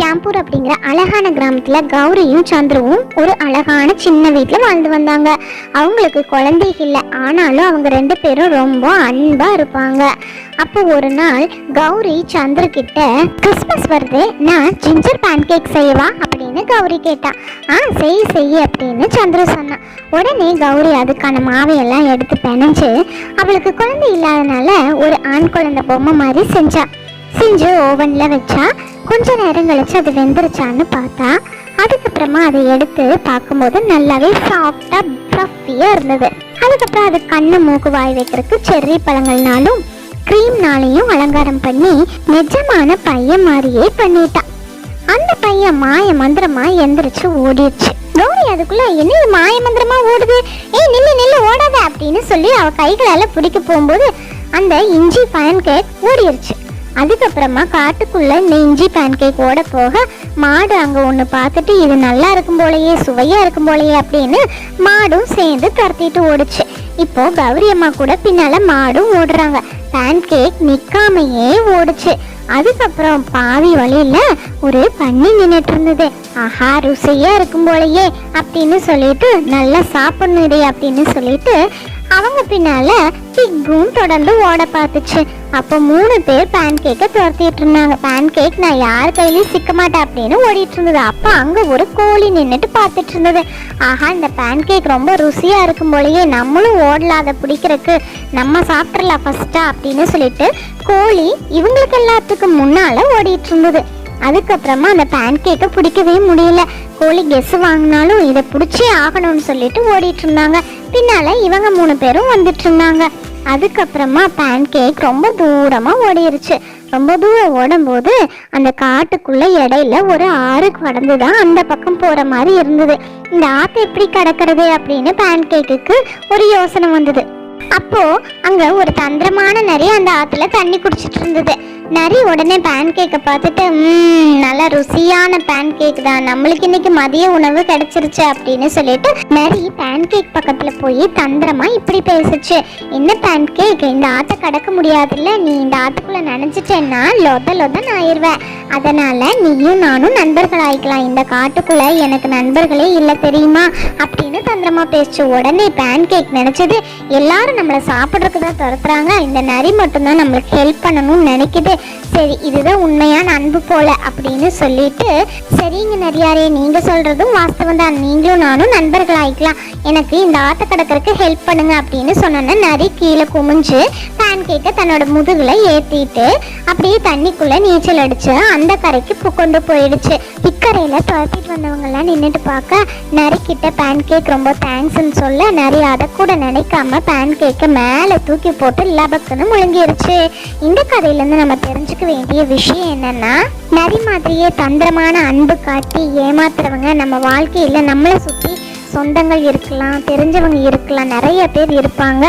ஷாம்பூர் அப்படிங்கிற அழகான கிராமத்துல கௌரியும் சந்துருவும் ஒரு அழகான சின்ன வீட்டில் வாழ்ந்து வந்தாங்க. அவங்களுக்கு குழந்தைகள் இல்லை. ஆனாலும் அவங்க ரெண்டு பேரும் ரொம்ப அன்பா இருப்பாங்க. அப்போ ஒரு நாள் கௌரி சந்திர கிட்ட கிறிஸ்மஸ் வருது. நான் ஜிஞ்சர் பேன்கேக் செய்யவா? அப்படின்னு கௌரி கேட்டா. ஆ செய் செய் அப்படின்னு சந்திர சொன்னான் உடனே கௌரி அதுக்கான மாவையெல்லாம் எடுத்து பிணைஞ்சு அவளுக்கு குழந்தை இல்லாதனால ஒரு ஆண் குழந்தை பொம்மை மாதிரி செஞ்சா. செஞ்சு ஓவனில் வச்சா கொஞ்ச நேரம் கழிச்சு அது வெந்துருச்சான்னு பார்த்தா அதுக்கப்புறமா அதை எடுத்து பார்க்கும்போது நல்லாவே சாஃப்டாக ஃப்ளஃபியா இருந்தது. அதுக்கப்புறம் அது கண்ணு மூக்கு வாய் வைக்கிறதுக்கு செர்ரி பழங்கள்னாலும் க்ரீம்னாலையும் அலங்காரம் பண்ணி நிஜமான பையன் மாதிரியே பண்ணிட்டான் அந்த பையன் மாய மந்திரமா எந்திரிச்சு ஓடிடுச்சு. கௌரி அதுக்குள்ள என்ன மாய மந்திரமா ஓடுது? ஏய் நில்லு நில்லு ஓடாத அப்படின்னு சொல்லி அவ கைகளால பிடிக்க போகும்போது அந்த இஞ்சி பயன் கேக் ஓடிடுச்சு அதுக்கப்புறமா காட்டுக்குள்ள இந்த இஞ்சி பேன் ஓட போக மாடு அங்க ஒன்னு பார்த்துட்டு இது நல்லா இருக்கும் போலயே சுவையா இருக்கும் போலயே அப்படின்னு மாடும் சேர்ந்து துரத்திட்டு ஓடுச்சு. இப்போ கௌரி அம்மா கூட பின்னால மாடும் ஓடுறாங்க. பேன்கேக் நிக்காமையே ஓடுச்சு. அதுக்கப்புறம் பாதி வழியில ஒரு பண்ணி நின்னுட்டு இருந்தது. ஆஹா ருசியா இருக்கும் போலயே அப்படின்னு சொல்லிட்டு நல்லா சாப்பிடணும் அப்படின்னு சொல்லிட்டு அவங்க பின்னால பிக்கும் தொடர்ந்து ஓட பார்த்துச்சு. அப்போ மூணு பேர் பேன் கேக்கை துரத்திட்டு இருந்தாங்க. பேன் கேக் நான் யார் கையிலயும் சிக்க மாட்டேன் அப்படின்னு ஓடிட்டு இருந்தது. அப்போ அங்க ஒரு கோழி நின்றுட்டு பார்த்துட்டு இருந்தது. ஆஹா இந்த பேன் கேக் ரொம்ப ருசியா இருக்கும் போலயே நம்மளும் ஓடலாம் அதை பிடிக்கிறதுக்கு. நம்ம சாப்பிட்றலாம் ஃபர்ஸ்டா அப்படின்னு சொல்லிட்டு கோழி இவங்களுக்கு எல்லாத்துக்கும் முன்னால ஓடிட்டு இருந்தது. அதுக்கப்புறமா அந்த பேன் கேக்கை பிடிக்கவே முடியல. கோழி கெஸ் வாங்கினாலும் இதை பிடிச்சே ஆகணும்னு சொல்லிட்டு ஓடிட்டு இருந்தாங்க. பின்னால இவங்க மூணு பேரும் வந்துட்டு இருந்தாங்க அதுக்கப்புறமா பேன் கேக் ரொம்ப தூரமா ஓடிருச்சு. ரொம்ப தூரம் ஓடும்போது அந்த காட்டுக்குள்ள இடையில ஒரு ஆறு கடந்து தான் அந்த பக்கம் போற மாதிரி இருந்தது. இந்த ஆத்து எப்படி கடக்கிறது அப்படின்னு பேன் கேக்குக்கு ஒரு யோசனை வந்தது. அப்போ அங்க ஒரு தந்திரமான நிறைய அந்த ஆத்துல தண்ணி குடிச்சிட்டு இருந்தது. நரி உடனே பேன் கேக்கை பார்த்துட்டு நல்ல ருசியான பேன் கேக் தான். நம்மளுக்கு இன்னைக்கு மதிய உணவு கிடைச்சிருச்சு அப்படின்னு சொல்லிட்டு நரி பேன் கேக் பக்கத்துல போய் தந்திரமா இப்படி பேசுச்சு. என்ன பேன் கேக் இந்த ஆத்த கடக்க முடியாதுல்ல. நீ இந்த ஆத்துக்குள்ள நினைச்சிட்டேன்னா லொத லொதன் ஆயிடுவேன் அதனால நீயும் நானும் நண்பர்கள் ஆயிக்கலாம். இந்த காட்டுக்குள்ள எனக்கு நண்பர்களே இல்லை தெரியுமா? அப்படின்னு தந்திரமா பேசுச்சு. உடனே பேன் கேக் நினைச்சது எல்லாரும் நம்மளை சாப்பிட்றதுக்கு தான் துரத்துறாங்க. இந்த நரி மட்டும்தான் நம்மளுக்கு ஹெல்ப் பண்ணணும்னு நினைக்குது. சரி இதுதான் உண்மையான அன்பு போல அப்படின்னு சொல்லிட்டு சரிங்க நிறையாரே நீங்க சொல்றதும் வாஸ்தவம் தான். நீங்களும் நானும் நண்பர்கள் ஆயிக்கலாம் எனக்கு இந்த ஆத்த கடக்கறதுக்கு ஹெல்ப் பண்ணுங்க அப்படின்னு சொன்னோன்னே நரி கீழே குமிஞ்சு பேன் தன்னோட முதுகுல ஏத்திட்டு அப்படியே தண்ணிக்குள்ள நீச்சல் அடிச்சு அந்த கரைக்கு பு- கொண்டு போயிடுச்சு. இக்கரையில துரத்திட்டு வந்தவங்க எல்லாம் நின்றுட்டு பார்க்க நரி கிட்ட பேன் கேக் ரொம்ப தேங்க்ஸ்ன்னு சொல்ல நரி அதை கூட நினைக்காம பேன் கேக்கை மேலே தூக்கி போட்டு லபக்குன்னு முழுங்கிருச்சு. இந்த கதையிலேருந்து நம்ம தெரிஞ்சுக்க வேண்டிய விஷயம் என்னன்னா நரி மாதிரியே தந்திரமான அன்பு காட்டி ஏமாத்துறவங்க நம்ம வாழ்க்கையில நம்மளை சுற்றி சொந்தங்கள் இருக்கலாம் தெரிஞ்சவங்க இருக்கலாம் நிறைய பேர் இருப்பாங்க.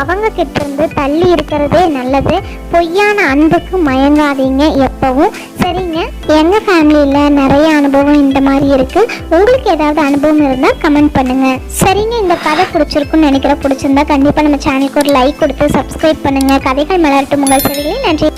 அவங்க கிட்ட இருந்து தள்ளி இருக்கிறதே நல்லது. பொய்யான அன்புக்கு மயங்காதீங்க எப்பவும். சரிங்க? எங்க ஃபேமிலியில நிறைய அனுபவம் இந்த மாதிரி இருக்கு. உங்களுக்கு ஏதாவது அனுபவம் இருந்தால் கமெண்ட் பண்ணுங்க. சரிங்க இந்த கதை பிடிச்சிருக்குன்னு நினைக்கிற பிடிச்சிருந்தா கண்டிப்பா நம்ம சேனலுக்கு ஒரு லைக் கொடுத்து சப்ஸ்கிரைப் பண்ணுங்க. கதைகள் மலரட்டும் உங்கள் செவிகளே நன்றி.